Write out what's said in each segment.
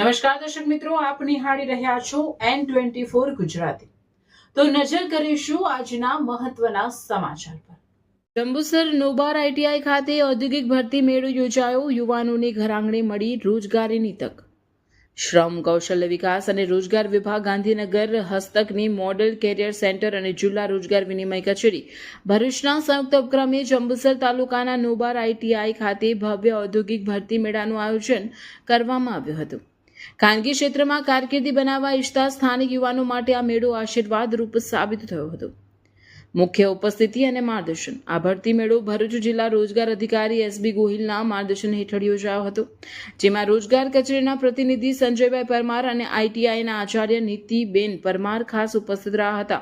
નમસ્કાર દર્શક મિત્રો, આપ નિહાળી રહ્યા છો એન ટ્વેન્ટી ફોર ગુજરાતી. તો નજર કરીશું આજના મહત્વના સમાચાર પર. જંબુસર નોબાર આઈટીઆઈ ખાતે ઔદ્યોગિક ભરતી મેળો યોજાયો, યુવાનોને ઘરાંગણે મળી રોજગારીની તક. શ્રમ, કૌશલ્ય વિકાસ અને રોજગાર વિભાગ ગાંધીનગર હસ્તકની મોડેલ કેરિયર સેન્ટર અને જિલ્લા રોજગાર વિનિમય કચેરી. ભરૂચના સંયુક્ત ઉપક્રમે જંબુસર તાલુકાના નોબાર આઈટીઆઈ ખાતે ભવ્ય ઔદ્યોગિક ભરતી મેળાનું આયોજન કરવામાં આવ્યું હતું. ખાનગી ક્ષેત્રમાં કારકિર્દી બનાવવા ઈચ્છતા સ્થાનિક યુવાનો માટે આ મેળો આશીર્વાદ રૂપ સાબિત થયો હતો. મુખ્ય ઉપસ્થિતિ અને માર્ગદર્શન. આ ભરતી મેળો ભરૂચ જિલ્લા રોજગાર અધિકારી એસબી ગોહિલના માર્ગદર્શન હેઠળ યોજાયો હતો, જેમાં રોજગાર કચેરીના પ્રતિનિધિ સંજયભાઈ પરમાર અને આઈટીઆઈના આચાર્ય નીતિબેન પરમાર ખાસ ઉપસ્થિત રહ્યા હતા.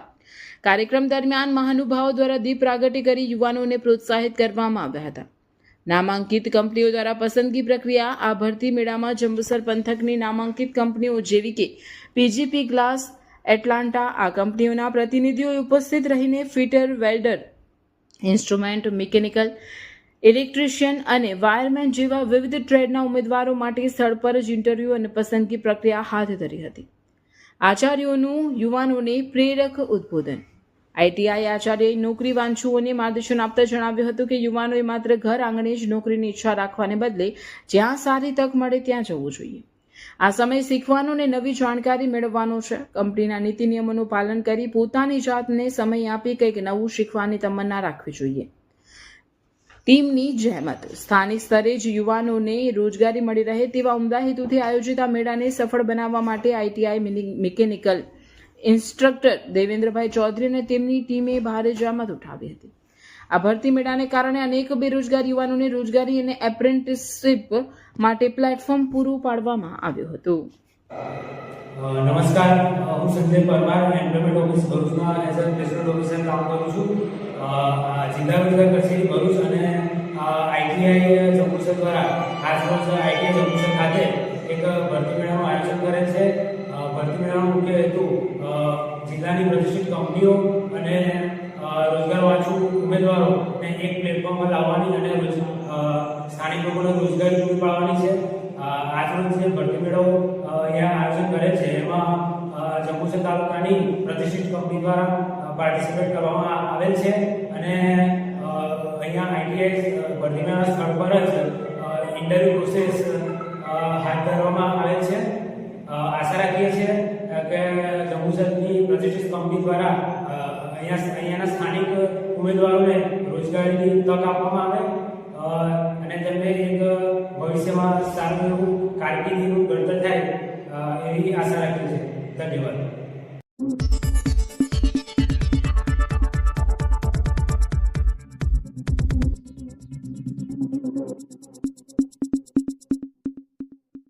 કાર્યક્રમ દરમિયાન મહાનુભાવો દ્વારા દીપ પ્રાગટ્ય કરી યુવાનોને પ્રોત્સાહિત કરવામાં આવ્યા હતા. નામાંકિત કંપનીઓ દ્વારા પસંદગી પ્રક્રિયા આ ભરતી મેળામાં જંબુસર પંથકની નામાંકિત કંપનીઓ જેવી કે પીજીપી ગ્લાસ એટલાન્ટા આ કંપનીઓના પ્રતિનિધિઓ ઉપસ્થિત રહીને fitter, welder, instrument, mechanical, electrician અને વાયરમેન જેવા વિવિધ ટ્રેડના ઉમેદવારો માટે સ્થળ પર જ ઇન્ટરવ્યૂ અને પસંદગી પ્રક્રિયા હાથ ધરી હતી. આચાર્યોનું, યુવાનોને પ્રેરક ઉદ્બોધન. આઈટીઆઈ આચાર્યએ નોકરી વાંચુઓને માર્ગદર્શન આપતા જણાવ્યું હતું કે યુવાનોએ માત્ર ઘર આંગણે જ નોકરીની ઈચ્છા રાખવાને બદલે જ્યાં સારી તક મળે ત્યાં જવું જોઈએ. આ સમય શીખવાનો અને નવી જાણકારી મેળવવાનો છે. કંપનીના નીતિ નિયમોનું પાલન કરી પોતાની જાતને સમય આપી કંઈક નવું શીખવાની તમન્ના રાખવી જોઈએ. ટીમની જહેમત. સ્થાનિક સ્તરે જ યુવાનોને રોજગારી મળી રહે તેવા ઉમદા હેતુથી આયોજિત આ મેળાને સફળ બનાવવા માટે ITI mechanical instructor Devendrabhai Chaudhary અને તેમની ટીમે ભારે જહેમત ઉઠાવી હતી. આ ભરતી મેળાને કારણે અનેક બેરોજગાર યુવાનોને રોજગારી અને એપ્રેન્ટિસશીપ માટે પ્લેટફોર્મ પૂરું પાડવામાં આવ્યું હતું. નમસ્કાર. હું સંજય પરમાર એમ્પ્લોયમેન્ટ ઓફિસ ભરૂચમાં એઝ અ પ્લેસમેન્ટ ઓફિસર કામ કરું છું. જિલ્લા રોજગાર કચેરી ભરૂચ અને આઈટીઆઈ જંબુસર દ્વારા આજરોજ આઈટીઆઈ જંબુસર પ્રતિષ્ઠિત કંપનીઓ અને રોજગાર વાંચુ ઉમેદવારોને એક પ્લેટફોર્મમાં લાવવાની અને સ્થાનિક લોકોને રોજગારી પૂરી પાડવાની છે. આજરોજ જે ભરતી મેળો અહીંયા આયોજન કરે છે, એમાં જંબુસર તાલુકાની પ્રતિષ્ઠિત કંપની દ્વારા પાર્ટિસિપેટ કરવામાં આવેલ છે. અને કંપની દ્વારા અહીંયા, અહીંયાના સ્થાનિક ઉમેદવારોને રોજગારીની તક આપવામાં આવે. અને તેમને એક ભવિષ્યમાં સારું એવું કારકિર્દીનું ઘડતર થાય એવી આશા રાખી છે ધન્યવાદ.